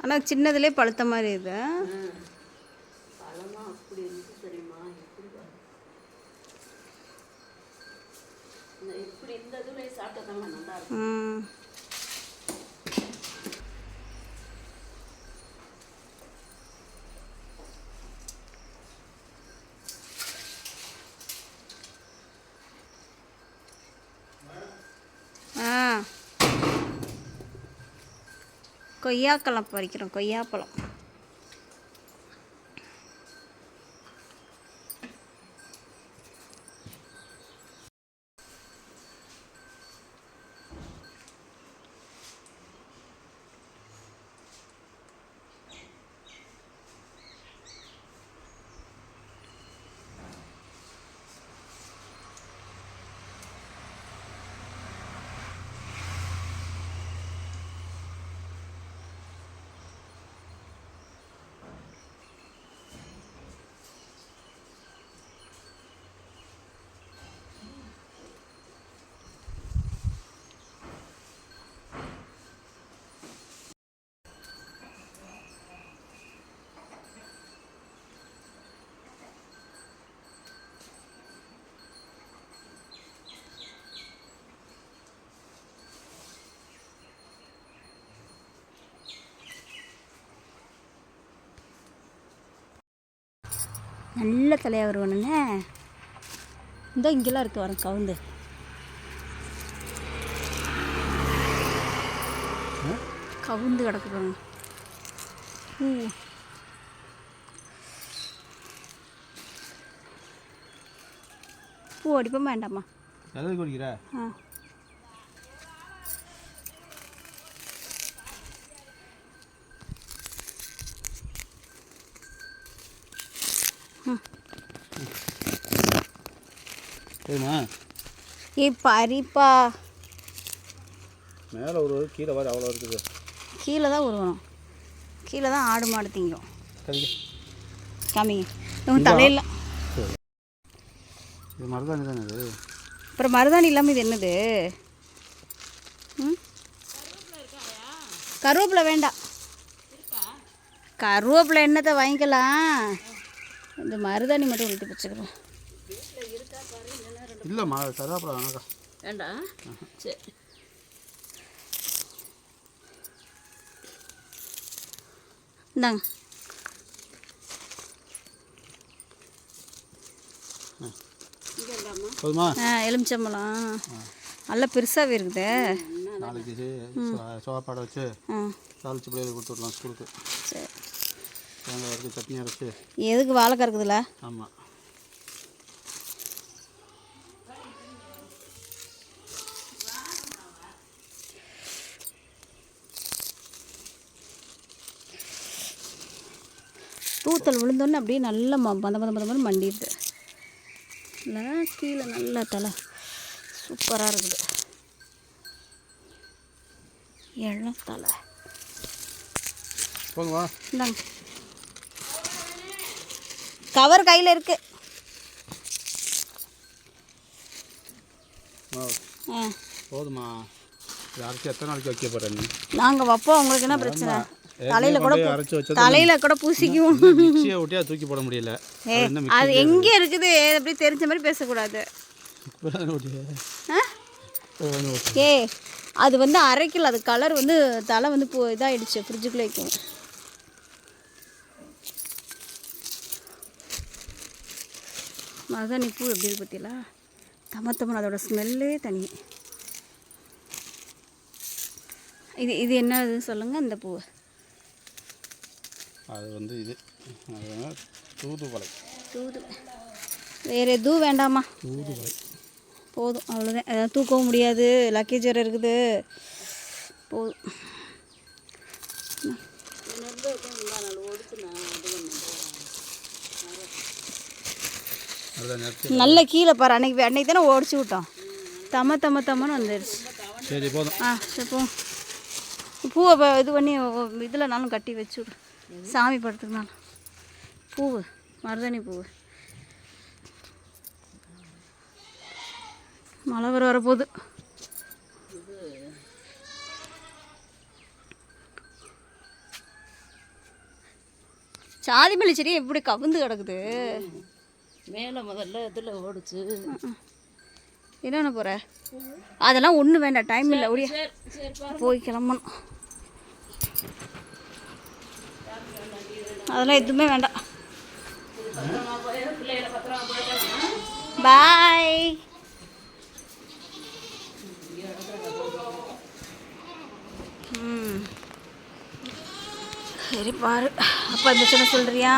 ஆனால் சின்னதுலேயே பழுத்த மாதிரி இது. ம் அப்படி இருந்து தெரியுமா எப்படி பாரு. இந்த இப்படி இந்த இதுலேயே சாப்பிட்டதாங்க நல்லா இருக்கும் ம் ஆ கொய்யாக்கெல்லாம் பறிக்கிறோம் கொய்யாப்பழம். நல்ல தலையாக வருவானுங்க. இந்த இங்கெல்லாம் இருக்கு வர கவுந்து. கவுந்து கிடக்கு பாருங்க. பூ அடிப்போம் வேண்டாமா? குடிக்கிற? ஆ. சரிம்மா ஏ பறிப்பா. மேலே ஒரு கீழே வர அவ்வளோ இருக்குது. கீழே தான் உருவணும். கீழே தான் ஆடு மாடு திங்கும். காமிங்க இவங்க தலையில். இது மருதாணி தானே இது? அப்புறம் மருதாணி இல்லாமல் இது என்னது? ம்? கருவேப்பிலை வேண்டாம் கருவேப்பிலை என்னத்தை வாங்கிக்கலாம்? இந்த மருதாணி மட்டும் எடுத்து வச்சுக்கிறோம். இல்லைம்மா கருவேப்பிலை வேணாக்கா வேண்டாம் சரி. இந்தாங்க. போதுமா? ஆ எலுமிச்சம்பழம். நல்லா பெருசாகவே இருக்குது. நாளைக்கு சோப்பாடை வச்சு தாளிச்சு பிள்ளைகளுக்கு கொடுத்து விடலாம் ஸ்கூலுக்கு. சரி. தேங்காய் வரைக்கும் சட்னி அரைச்சி. எதுக்கு வாழைக்காய் இருக்குதுல்ல ஆமாம் தூத்தல் விழுந்தோடனே அப்படியே நல்லா ம மத மத மத மதம் மண்டிடுது. இல்லை கீழே நல்ல தலை சூப்பராக இருக்குது. எல்லாம் தலை. போதுமா? இந்தாங்க. கவர் கையில் இருக்கு. போதுமா அரைச்சி எத்தனை நாளைக்கு வைக்க போகிறேன் நாங்கள் வைப்போம். உங்களுக்கு என்ன பிரச்சனை? தலையில் கூட தலையில கூட பூசிக்குவோம். மிக்சியை ஒட்டியா தூக்கி போட முடியல. அது எங்கே இருக்குது? அப்படி தெரிஞ்ச மாதிரி பேசக்கூடாது. ஏ அது வந்து அரைக்கல. அது கலர் வந்து தலை வந்து போ இதாகிடுச்சு ஃப்ரிட்ஜுக்குள்ளே வைக்கும் மருதாணி பூ எப்படி இருக்கு பார்த்தீங்களா தமத்தமன் அதோட ஸ்மெல்லே தனி. இது இது என்னது சொல்லுங்கள் இந்த பூ. அது வந்து இது. தூதுவளை. தூது. வேறு எதுவும் வேண்டாமா தூதுவளை. போதும் அவ்வளோதான் ஏதாவது தூக்கவும் முடியாது. லக்கேஜ் வேறு இருக்குது. போதும். நல்ல கீழே பாரு. அன்னைக்கு அன்னைக்கு தானே ஓடிச்சு விட்டோம். தம தம தமன்னு வந்துடுச்சு சரி போதும். ஆ சரி போ. பூவை இது பண்ணி இதில்னாலும் கட்டி வச்சு விடு. சாமி படத்துக்குனாலும். பூவு மருதாணி பூவு. மழை வர வரப்போகுது. சாதி மல்லி செடி எப்படி கவுந்து கிடக்குது. மேலே முதல்ல இதில் ஓடுச்சு. என்ன பண்ண போகிற அதெல்லாம் ஒன்றும் வேண்டாம். டைம் இல்லை ஒடியா போய் கிளம்பணும். அதெல்லாம் எதுவுமே வேண்டாம். போய் சரி பாரு. அப்பா இந்த சொன்ன சொல்கிறியா